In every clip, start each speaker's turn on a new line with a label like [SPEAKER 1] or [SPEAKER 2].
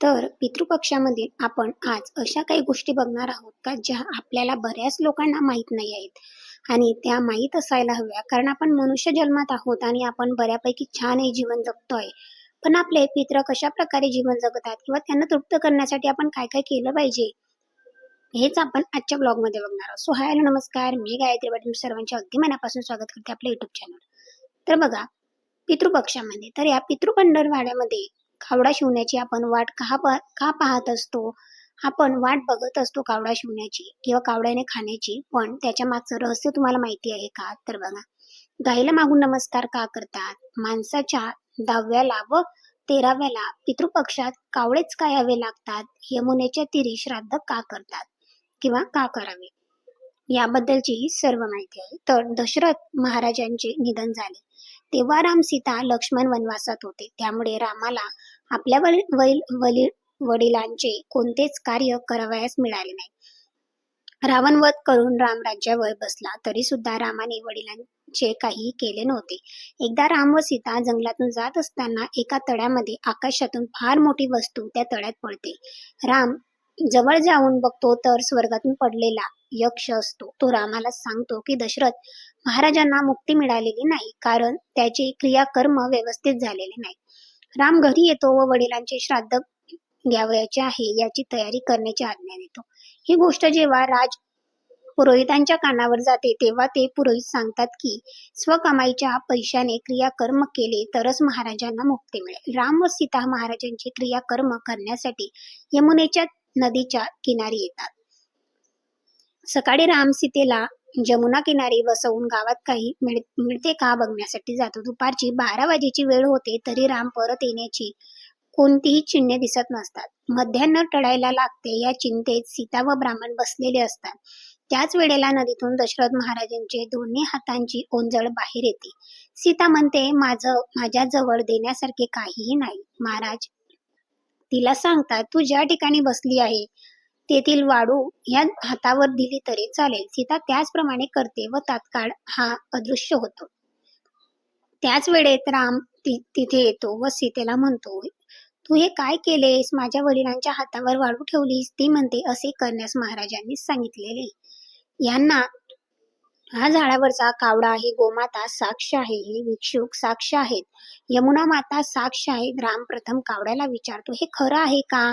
[SPEAKER 1] तर पितृपक्षामध्ये आपण आज अशा काही गोष्टी बघणार आहोत का ज्या आपल्याला बऱ्याच लोकांना माहीत नाही आहेत? आणि त्या माहीत असायला हव्या कारण आपण मनुष्य जन्मात आहोत आणि आपण बऱ्यापैकी छान हे जीवन जगतोय. पण आपले पित्र कशा प्रकारे जीवन जगतात किंवा त्यांना तृप्त करण्यासाठी आपण काय काय केलं पाहिजे? हेच आपण आजच्या ब्लॉगमध्ये बघणार आहोत. सो हाय हॅलो नमस्कार. मी गायत्री पाटील सर्वांच्या सर्वांचे अगदी मनापासून स्वागत करते आपल्या युट्यूब चॅनल तर बघा पितृपक्षामध्ये तर या पितृपंढरवाड्यामध्ये कावडा शिवण्याची आपण वाट का पा का पाहत असतो? आपण वाट बघत असतो कावडा शिवण्याची किंवा कावड्याने खाण्याची. पण त्याच्या मागचं रहस्य तुम्हाला माहिती आहे का? तर बघा. गायीला मागून नमस्कार का करतात? माणसाच्या दहाव्याला व तेराव्याला पितृपक्षात कावळेच कायावे लागतात? यमुनेच्या तिरी श्राद्ध का करतात? किंवा का करावे? याबद्दलची सर्व माहिती आहे. तर दशरथ महाराजांचे निधन झाले. तेव्हा राम सीता लक्ष्मण वनवासात होते. त्यामुळे रामाला आपल्या वडील वडील- वडिलांचे कोणतेच कार्य करावयास मिळाले नाही. रावण वध करून राम राज्यावर बसला तरी सुद्धा रामाने वडिलांचे काहीही केले नव्हते. एकदा राम व सीता जंगलातून जात असताना एका तळ्यामध्ये आकाशातून फार मोठी वस्तू त्या तळ्यात पडते. राम जवळ जाऊन बघतो तर स्वर्गातून पडलेला यक्ष असतो. तो रामाला सांगतो की दशरथ महाराजांना मुक्ती मिळालेली नाही कारण त्याचे क्रियाकर्म व्यवस्थित झालेले नाही. राम घरी येतो व वडिलांचे श्राद्ध घ्यावयाचे आहे याची तयारी करण्याची आज्ञा देतो. ही गोष्ट जेव्हा राज पुरोहितांच्या कानावर जाते तेव्हा ते पुरोहित सांगतात की स्वकमाईच्या पैशाने क्रियाकर्म केले तरच महाराजांना मुक्ती मिळेल. राम व सीता महाराजांचे क्रियाकर्म करण्यासाठी यमुनेच्या नदीच्या किनारी येतात. सकाळी राम सीतेला जमुना किनारी बसवून गावात काही मिळते का बघण्यासाठी जातो. दुपारची बारा वाजेची वेळ होते तरी राम परत येण्याची कोणतीही चिन्हे दिसत नसतात. मध्यान्ह टळायला लागते या चिंतेत सीता व ब्राह्मण बसलेले असतात. त्याच वेळेला नदीतून दशरथ महाराजांचे दोन्ही हातांची ओंजळ बाहेर येते. सीता म्हणते माझं माझ्याजवळ देण्यासारखे काहीही नाही. महाराज तिला सांगतात तू ज्या ठिकाणी बसली आहे तेथील वाळू ह्या हातावर दिली तरी चालेल. सीता त्याचप्रमाणे करते व तात्काळ हा अदृश्य होतो. त्याच वेळेत राम तिथे येतो व सीतेला म्हणतो तू हे काय केलेस? माझ्या वडिलांच्या हातावर वाळू ठेवलीस? ती म्हणते असे करण्यास महाराजांनी सांगितलेले. यांना हा झाडावरचा कावडा ही गोमाता साक्ष आहे हे भिक्षुक साक्ष आहेत. यमुना माता साक्ष आहेत. राम प्रथम कावड्याला विचारतो हे खरं आहे का?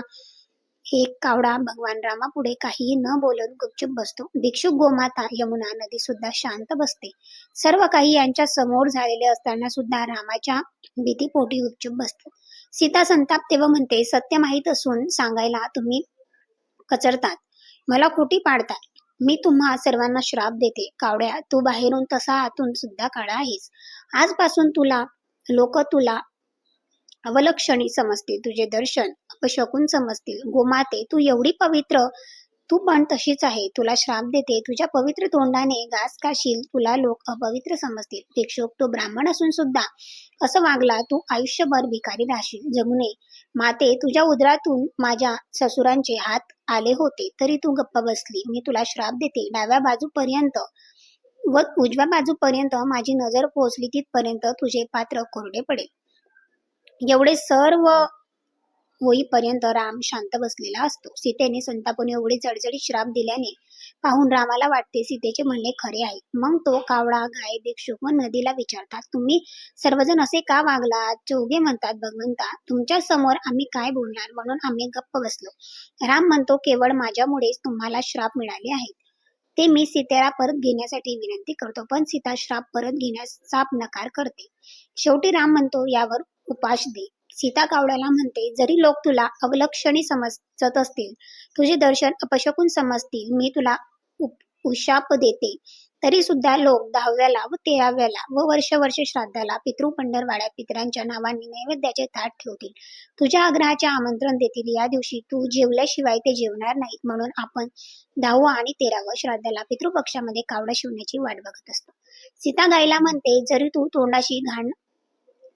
[SPEAKER 1] एक कावडा भगवान रामापुढे काहीही न बोलत गुपचूप बसतो. भिक्षुक गोमाता यमुना नदी सुद्धा शांत बसते. सर्व काही यांच्या समोर झालेले असताना सुद्धा रामाच्या भीतीपोटी गुपचूप बसतात सीता संतापते व म्हणते सत्य माहीत असून सांगायला तुम्ही कचरतात. मला खोटी पाडतात. मी तुम्हा सर्वांना श्राप देते. कावड्या तू बाहेरून तसा आतून सुद्धा काळा आहेस. आजपासून तुला लोक तुला अवलक्षणी समजतील तुझे दर्शन अपशकून समजतील. गोमाते तू एवढी पवित्र तू पण तशीच आहे. तुला श्राप देते. तुझ्या पवित्र तोंडाने घास काशील तुला लोक अपवित्र समजतील. भिक्षुक तो ब्राह्मण असून सुद्धा असं वागला तू आयुष्यभर भिकारी राहशील. जमुने माते तुझ्या उदरातून माझ्या ससुरांचे हात आले होते. तरी तू गप्प बसली. मी तुला श्राप देते. डाव्या बाजूपर्यंत व उजव्या बाजूपर्यंत माझी नजर पोहोचली तिथपर्यंत तुझे पात्र कोरडे पडेल. एवढे सर्व होईपर्यंत राम शांत बसलेला असतो. सीतेने संतापने एवढे जडजडीत श्राप दिल्याने पाहून रामाला वाटते सीतेचे म्हणणे खरे आहे. मग तो कावळा गाय भिक्षुक व नदीला विचारतात तुम्ही सर्वजण असे का वागलात? चौघे म्हणतात भगवंता तुमच्यासमोर आम्ही काय बोलणार म्हणून आम्ही गप्प बसलो. राम म्हणतो केवळ माझ्यामुळेच तुम्हाला श्राप मिळाले आहेत. ते मी सीतेला परत घेण्यासाठी विनंती करतो पण सीता श्राप परत घेण्यास साप नकार करते. शेवटी राम म्हणतो यावर उपाश दे. सीता कावड्याला म्हणते जरी लोक तुला अवलक्षणी समजत असतील तुझे दर्शन अपशकून समजतील मी तुला उशाप देते. तरी सुद्धा लोक दहाव्याला व तेराव्याला व वर्ष वर्ष श्राद्धाला पितृ पंढरवाड्या पितरांच्या नावाने नैवेद्याचे ताट ठेवतील. तुझ्या आग्रहाचे आमंत्रण देतील. या दिवशी तू जेवल्याशिवाय ते जेवणार नाहीत. म्हणून आपण दहावं आणि तेरावं श्राद्धाला पितृपक्षामध्ये कावडा शिवण्याची वाट बघत असतो. सीता गायला म्हणते जरी तू तोंडाशी घाण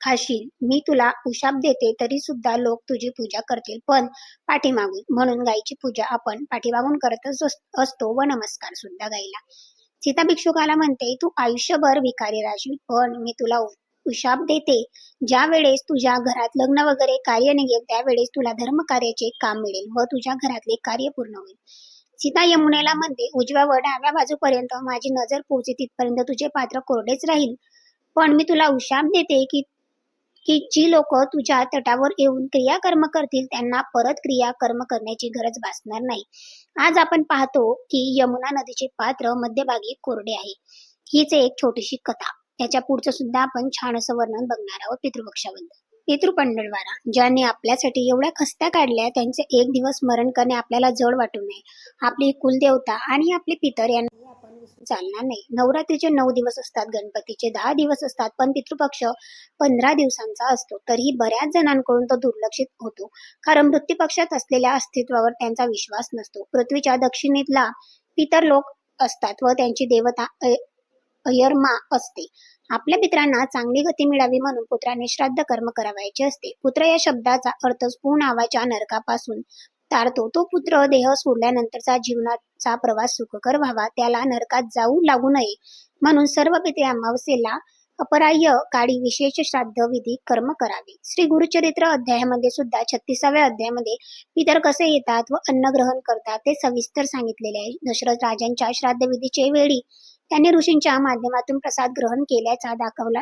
[SPEAKER 1] खाशील. मी तुला उशाप देते तरी सुद्धा लोक तुझी पूजा करतील. पण पाठीमागून म्हणून गायीची पूजा आपण पाठीमागून करतच असतो व नमस्कार सुद्धा गायीला. सीता भिक्षुकाला म्हणते तू आयुष्यभर भिकारी राहशील पण मी तुला उशाप देते. ज्या वेळेस तुझ्या घरात लग्न वगैरे कार्य निघेल त्यावेळेस तुला धर्म कार्याचे काम मिळेल व तुझ्या घरातले कार्य पूर्ण होईल. सीता यमुनेला म्हणते उजव्या व डाव्या बाजूपर्यंत माझी नजर पोहोचे तिथपर्यंत तुझे पात्र कोरडेच राहील. पण मी तुला उशाप देते की की जी लोक तुझ्या तटावर येऊन क्रियाकर्म करतील त्यांना परत क्रियाकर्म करण्याची गरज भासणार नाही. आज आपण पाहतो की यमुना नदीचे पात्र मध्यभागी कोरडे आहे. हीच एक छोटीशी कथा. त्याच्या पुढचं सुद्धा आपण छान असं वर्णन बघणार आहोत पितृपक्षाबद्दल. पितृपंडलवारा ज्यांनी आपल्यासाठी एवढ्या खस्त्या काढल्या त्यांचे एक दिवस स्मरण करणे आपल्याला जड वाटू नये. आपली कुलदेवता आणि आपले पितर यांना आपण चालणार नाही. नवरात्रीचे नऊ दिवस असतात गणपतीचे दहा दिवस असतात पण पितृपक्ष पंधरा दिवसांचा असतो. तरीही बऱ्याच जणांकडून तो दुर्लक्षित होतो. कारण मृत्यूपक्षात असलेल्या अस्तित्वावर त्यांचा विश्वास नसतो. पृथ्वीच्या दक्षिणेतला पितर लोक असतात व त्यांची देवता अयर्मा असते. आपल्या पित्रांना चांगली गती मिळावी म्हणून पुत्राने श्राद्ध कर्म करावायचे असते. पुत्र या शब्दाचा अर्थ स्फूर नावाच्या नरकापासून तारतो. तो पुत्र देह सोडल्यानंतरचा जीवनाचा प्रवास सुखकर व्हावा. त्याला नरकात जाऊ लागू नये म्हणून सर्व पित्रे अमावस्येला अपराह्य काळी विशेष श्राद्ध विधी कर्म करावे. श्री गुरुचरित्र अध्यायामध्ये सुद्धा छत्तीसाव्या अध्यायामध्ये पितर कसे येतात व अन्न ग्रहण करतात ते सविस्तर सांगितलेले आहे. दशरथ राजांच्या श्राद्ध विधीचे वेळी त्यांनी ऋषींच्या माध्यमातून प्रसाद ग्रहण केल्याचा दाखवला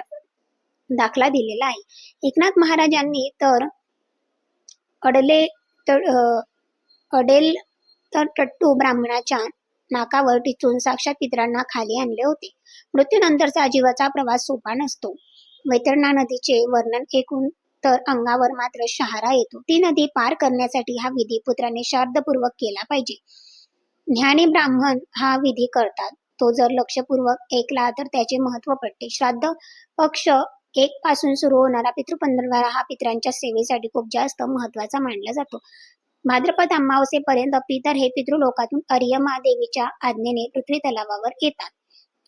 [SPEAKER 1] दाखला दिलेला आहे. एकनाथ महाराजांनी तर अडले तर अडेल तर टट्टू ब्राह्मणाच्या नाकावर टिचून साक्षात पितरांना खाली आणले होते. मृत्यूनंतरचा जीवाचा प्रवास सोपा नसतो. वैतरणा नदीचे वर्णन ऐकून तर अंगावर मात्र शहारा येतो. ती नदी पार करण्यासाठी हा विधी पुत्राने श्राद्धपूर्वक केला पाहिजे. ज्ञानी ब्राह्मण हा विधी करतात. तो जर लक्षपूर्वक ऐकला तर त्याचे महत्त्व पडते श्राद्ध पक्ष एक पासून सुरू होणारा पितृपंधरवारा हा पित्रांच्या सेवेसाठी खूप जास्त महत्त्वाचा मानला जातो. भाद्रपद अमावस्येपर्यंत पितर हे पितृलोकातून अर्यमा देवीच्या आज्ञेने पृथ्वी तलावावर येतात.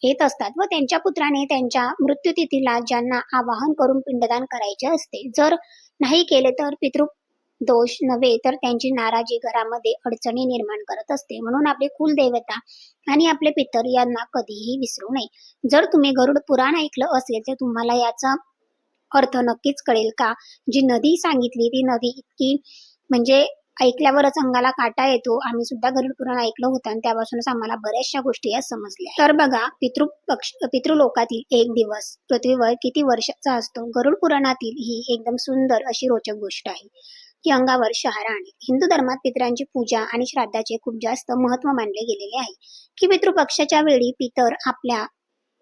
[SPEAKER 1] येत असतात व त्यांच्या पुत्राने त्यांच्या मृत्यूतिथीला ज्यांना आवाहन करून पिंडदान करायचे असते. जर नाही केले तर पितृ दोष नव्हे तर त्यांची नाराजी घरामध्ये अडचणी निर्माण करत असते. म्हणून आपले कुलदेवता आणि आपले पितर यांना कधीही विसरू नये. जर तुम्ही गरुड पुराण ऐकलं असेल तर तुम्हाला याचा अर्थ नक्कीच कळेल का? जी नदी सांगितली ती नदी इतकी म्हणजे ऐकल्यावरच अंगाला काटा येतो. आम्ही सुद्धा गरुड पुराण ऐकलं होतं आणि त्यापासूनच आम्हाला बऱ्याचशा गोष्टी या समजल्या. तर बघा पितृ पक्ष पितृलोकातील एक दिवस पृथ्वीवर किती वर्षाचा असतो? गरुड पुराणातील ही एकदम सुंदर अशी रोचक गोष्ट आहे. की अंगावर शहारा आणि हिंदू धर्मात पितरांची पूजा आणि श्राद्धाचे खूप जास्त महत्त्व मानले गेलेले आहे. की पितृपक्षाच्या वेळी पितर आपल्या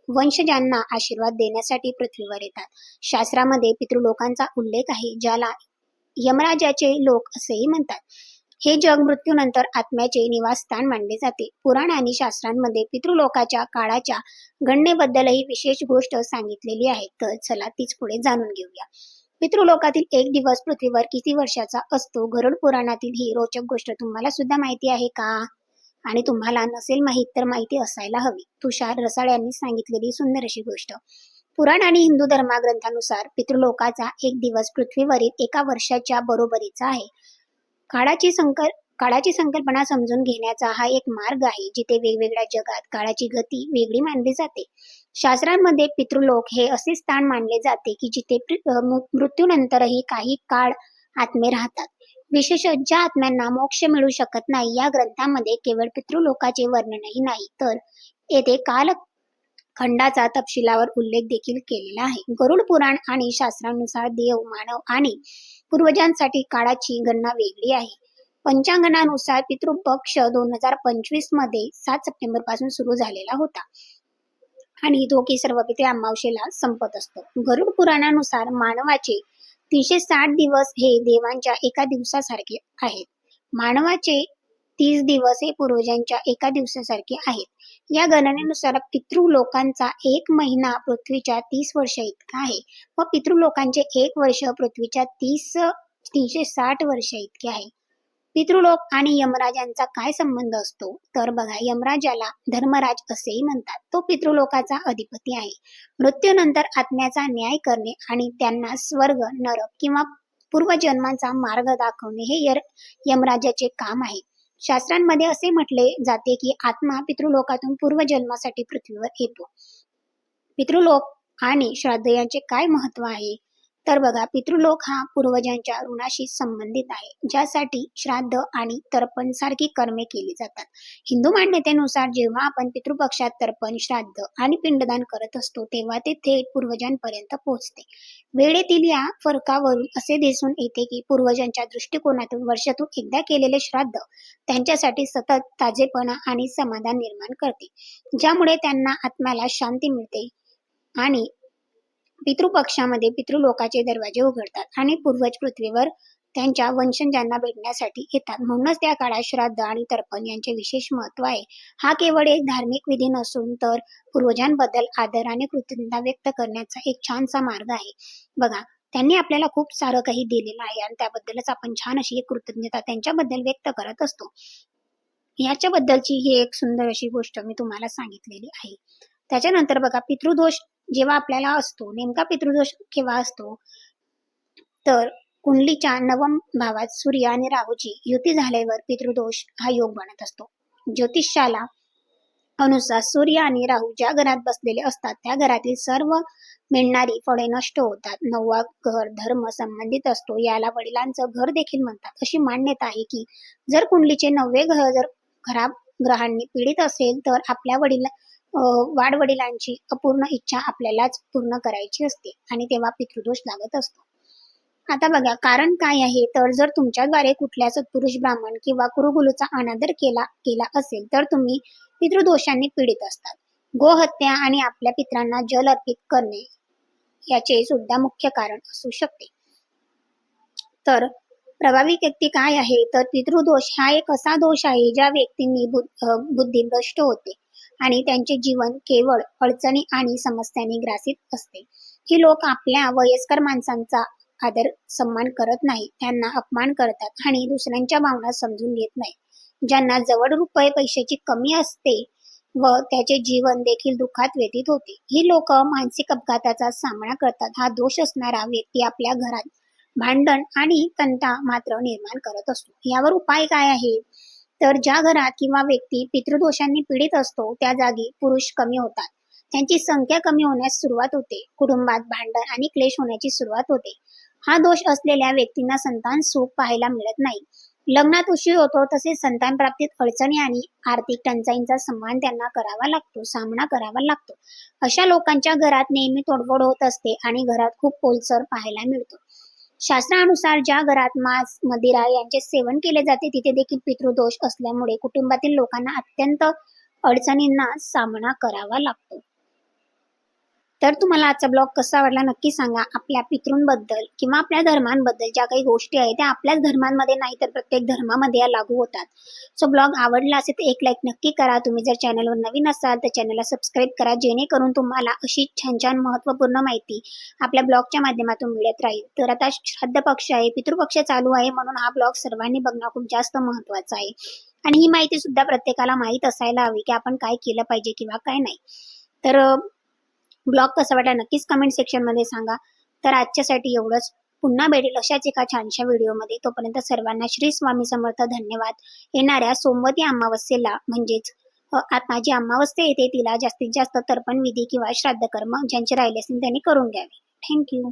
[SPEAKER 1] वंशजांना आशीर्वाद देण्यासाठी पृथ्वीवर येतात. शास्त्रामध्ये पितृलोकांचा उल्लेख आहे ज्याला यमराजाचे लोक असेही म्हणतात. हे जग मृत्यूनंतर आत्म्याचे निवासस्थान मानले जाते. पुराण आणि शास्त्रांमध्ये पितृलोकाच्या काळाच्या गणनेबद्दलही विशेष गोष्ट सांगितलेली आहे. तर चला तीच पुढे जाणून घेऊया. पितृलोकातील एक दिवस पृथ्वीवर किती वर्षाचा असतो गरुड पुराणातील ही रोचक गोष्ट तुम्हाला सुद्धा माहिती आहे का? आणि तुम्हाला नसेल माहीत तर माहिती असायला हवी. तुषार रसाळ यांनी सांगितलेली सुंदर अशी गोष्ट. पुराण आणि हिंदू धर्माग्रंथानुसार पितृलोकाचा एक दिवस पृथ्वीवरील एका वर्षाच्या बरोबरीचा आहे. काळाची संकर काळाची संकल्पना समजून घेण्याचा हा एक मार्ग आहे जिथे वेगवेगळ्या जगात काळाची गती वेगळी मानली जाते. शास्त्रांमध्ये पितृलोक हे असे स्थान मानले जाते की जिथे मृत्यूनंतरही काही काळ आत्मे राहतात. विशेष ज्या आत्म्यांना मोक्ष मिळू शकत नाही या ग्रंथामध्ये केवळ पितृलोकाचे वर्णनही नाही तर येथे काल खंडाचा तपशिलावर उल्लेख देखील केलेला आहे. गरुड पुराण आणि शास्त्रानुसार देव मानव आणि पूर्वजांसाठी काळाची गणना वेगळी आहे. पंचांगणानुसार पितृपक्ष दोन हजार पंचवीसमध्ये सात सप्टेंबरपासून सुरू झालेला होता. आणि तो की सर्व पित्रे अमावशेला संपत असतो. गरुड पुराणानुसार मानवाचे तीनशे साठ दिवस हे देवांच्या एका दिवसासारखे आहेत. मानवाचे तीस दिवस हे पूर्वजांच्या एका दिवसासारखे आहेत. या गणनेनुसार पितृ लोकांचा एक महिना पृथ्वीच्या तीस वर्ष इतका आहे व पितृ लोकांचे एक वर्ष पृथ्वीच्या तीस तीनशे साठ वर्ष इतके आहे. पितृलोक आणि यमराजांचा काय संबंध असतो? तर बघा यमराजाला धर्मराज असेही म्हणतात. तो पितृलोकाचा अधिपती आहे. मृत्यूनंतर आत्म्याचा न्याय करणे आणि त्यांना स्वर्ग नरक किंवा पूर्वजन्मांचा मार्ग दाखवणे हे यर यमराजाचे काम आहे. शास्त्रांमध्ये असे म्हटले जाते की आत्मा पितृलोकातून पूर्वजन्मासाठी पृथ्वीवर येतो. पितृलोक आणि श्राद्ध यांचे काय महत्त्व आहे? तर बघा पितृलोक हा पूर्वजांच्या ऋणाशी संबंधित आहे ज्यासाठी श्राद्ध आणि तर्पण सारखी कर्मे केली जातात. हिंदू मान्यतेनुसार जेव्हा आपण पितृपक्षात तर्पण श्राद्ध आणि पिंडदान करत असतो तेव्हा ते थेट पूर्वजांपर्यंत पोहोचते. वेळेतील या फरकावरून असे दिसून येते की पूर्वजांच्या दृष्टिकोनातून वर्षातून एकदा केलेले श्राद्ध त्यांच्यासाठी सतत ताजेपणा आणि समाधान निर्माण करते ज्यामुळे त्यांना आत्म्याला शांती मिळते आणि पितृपक्षामध्ये पितृलोकाचे दरवाजे उघडतात आणि पूर्वज पृथ्वीवर त्यांच्या वंशजांना भेटण्यासाठी येतात. म्हणूनच त्या काळात श्राद्ध आणि तर्पण यांचे विशेष महत्त्व आहे. हा केवळ एक धार्मिक विधी नसून तर पूर्वजांबद्दल आदर आणि कृतज्ञता व्यक्त करण्याचा एक छानसा मार्ग आहे. बघा त्यांनी आपल्याला खूप सारं काही दिलेलं आहे आणि त्याबद्दलच आपण छान अशी एक कृतज्ञता त्यांच्याबद्दल व्यक्त करत असतो. याच्याबद्दलची ही एक सुंदर अशी गोष्ट मी तुम्हाला सांगितलेली आहे. त्याच्यानंतर बघा पितृदोष जेव्हा आपल्याला असतो नेमका पितृदोष केव्हा असतो? तर कुंडलीच्या नवम भावात सूर्य आणि राहूची युती झाल्यावर पितृदोष हा योग बनत असतो. ज्योतिषाला अनुसार सूर्य आणि राहू ज्या घरात बसलेले असतात त्या घरातील सर्व मिळणारी फळे नष्ट होतात. नववा घर धर्म संबंधित असतो याला वडिलांचं घर देखील म्हणतात. अशी मान्यता आहे की जर कुंडलीचे नववे घर जर खराब ग्रहांनी पीडित असेल तर आपल्या वडील वाडवडिलांची अपूर्ण इच्छा आपल्यालाच पूर्ण करायची असते आणि तेव्हा पितृदोष लागत असतो. आता बघा कारण काय आहे? तर जर तुमच्याद्वारे कुठल्या सत्पुरुष ब्राह्मण किंवा कुरुगुलूचा अनादर केला केला असेल तर तुम्ही पितृदोषांनी पीडित असतात. गोहत्या आणि आपल्या पित्रांना जल अर्पित करणे याचे सुद्धा मुख्य कारण असू शकते. तर प्रभावी व्यक्ती काय आहे? तर पितृदोष हा एक असा दोष आहे ज्या व्यक्तींनी बुद्धी भ्रष्ट होते. आणि त्यांचे जीवन केवळ अडचणी आणि समस्यांनी ग्रासित असते. ही लोक आपल्या वयस्कर माणसांचा आदर सन्मान करत नाही त्यांना अपमान करतात आणि दुसऱ्यांच्या भावना समजून घेत नाही ज्यांना जवळ रुपये पैशाची कमी असते व त्याचे जीवन देखील दुःखात व्यतीत होते. ही लोक मानसिक अपघाताचा सामना करतात. हा दोष असणारा व्यक्ती आपल्या घरात भांडण आणि तंटा मात्र निर्माण करत असतो. यावर उपाय काय आहे तर ज्या घरात किंवा व्यक्ती पितृदोषांनी पीडित असतो त्या जागी पुरुष कमी होतात. त्यांची संख्या कमी होण्यास सुरुवात होते. कुटुंबात भांडण आणि क्लेश होण्याची सुरुवात होते. हा दोष असलेल्या व्यक्तींना संतान सुख पाहायला मिळत नाही. लग्नात उशीर होतो तसेच संतान प्राप्तीत अडचणी आणि आर्थिक टंचाईंचा सन्मान त्यांना करावा लागतो सामना करावा लागतो. अशा लोकांच्या घरात नेहमी तोडफोड होत असते आणि घरात खूप पोलसर पाहायला मिळतो. शास्त्रानुसार ज्या घरात मांस मदिरा यांचे सेवन केले जाते तिथे देखील पितृदोष असल्यामुळे कुटुंबातील लोकांना अत्यंत अडचणींना सामना करावा लागतो. तर तुम्हाला आजचा ब्लॉग कसा वाटला नक्की सांगा. आपल्या पितृंबद्दल किंवा आपल्या धर्मांबद्दल ज्या काही गोष्टी आहेत त्या आपल्याच धर्मांमध्ये नाही तर प्रत्येक धर्मामध्ये या लागू होतात. सो ब्लॉग आवडला असेल तर एक लाईक नक्की करा. तुम्ही जर चॅनलवर नवीन असाल तर चॅनलला सबस्क्राईब करा. जेणेकरून तुम्हाला अशी छान छान महत्त्वपूर्ण माहिती आपल्या ब्लॉगच्या माध्यमातून मिळत राहील. तर आता श्राद्ध पक्ष आहे पितृपक्ष चालू आहे म्हणून हा ब्लॉग सर्वांनी बघणं खूप जास्त महत्त्वाचा आहे. आणि ही माहिती सुद्धा प्रत्येकाला माहीत असायला हवी की आपण काय केलं पाहिजे किंवा काय नाही. तर ब्लॉग कसा वाटला नक्कीच कमेंट सेक्शनमध्ये सांगा. तर आजच्यासाठी एवढंच. पुन्हा भेटेल अशाच एका छानशा व्हिडिओमध्ये तोपर्यंत सर्वांना श्री स्वामी समर्थ धन्यवाद. येणाऱ्या सोमवती अमावस्येला म्हणजेच आता जी अमावस्या येते तिला जास्तीत जास्त तर्पण विधी किंवा श्राद्ध कर्म ज्यांचे राहिले असतील त्यांनी करून घ्यावे. थँक्यू